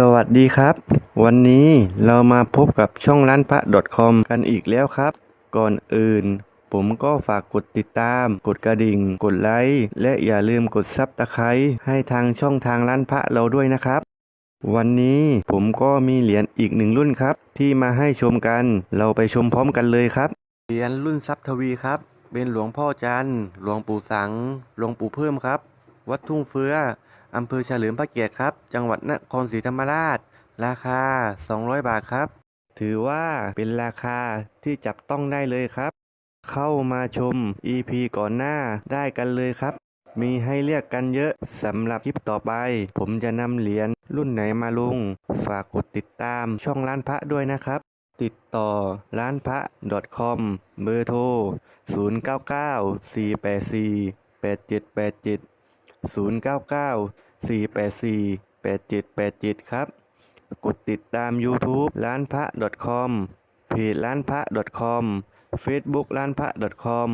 สวัสดีครับ วันนี้เรามาพบกับช่องร้านพระ .com กันอีกแล้วครับ ก่อนอื่น ผมก็ฝากกดติดตาม กดกระดิ่ง กดไลค์และอย่าลืมกดซับตะไคร้ให้ทางช่องทางร้านพระเราด้วยนะครับ วันนี้ผมก็มีเหรียญอีกหนึ่งรุ่นครับ ที่มาให้ชมกัน เราไปชมพร้อมกันเลยครับ เหรียญรุ่นทรัพย์ทวีครับ เป็นหลวงพ่อจันทร์หลวงปู่สัง หลวงปู่เพิ่มครับ วัดทุ่งเฟื้อ อำเภอเฉลิมพระเกียรติครับ จังหวัดนครศรีธรรมราช ราคา 200 บาทครับ ถือว่าเป็นราคาที่จับต้องได้เลยครับ เข้ามาชม EP ก่อนหน้าได้กันเลยครับ มีให้เลือกกันเยอะสำหรับคลิปต่อไป ผมจะนำเหรียญรุ่นไหนมาลง ฝากกดติดตามช่องร้านพระด้วยนะครับติดต่อร้านพระ .com เบอร์โทร 0994848787 099 484 8787 ครับ กดติดตาม YouTube ร้านพระ .com เพจร้านพระ .com Facebook ร้านพระ .com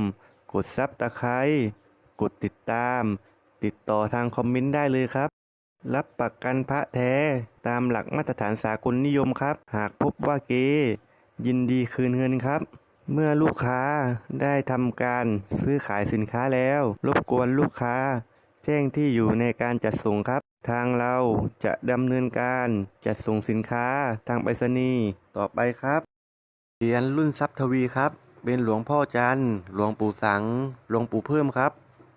กดซับตะไคร้กดติดตาม ติดต่อทางคอมเมนต์ได้เลยครับ รับประกันพระแท้ตามหลักมาตรฐานสากลนิยมครับ หากพบว่าเกยินดีคืนเงินครับ เมื่อลูกค้าได้ทำการซื้อขายสินค้าแล้ว รบกวนลูกค้า แจ้งที่อยู่ในการจัดส่งครับ ทางเราจะดำเนินการจัดส่งสินค้าทางไปรษณีย์ต่อไปครับเหรียญรุ่นทรัพย์ทวีครับ เป็นหลวงพ่อจันทร์หลวงปู่สัง หลวงปู่เพิ่มครับ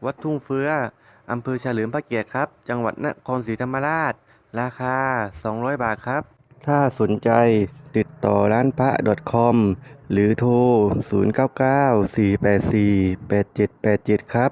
วัดทุ่งเฟื้ออำเภอเฉลิมพระเกียรติครับ จังหวัดนครศรีธรรมราช ราคา 200 บาทครับ ถ้าสนใจติดต่อร้านพระ .com หรือโทร 0994848787 ครับ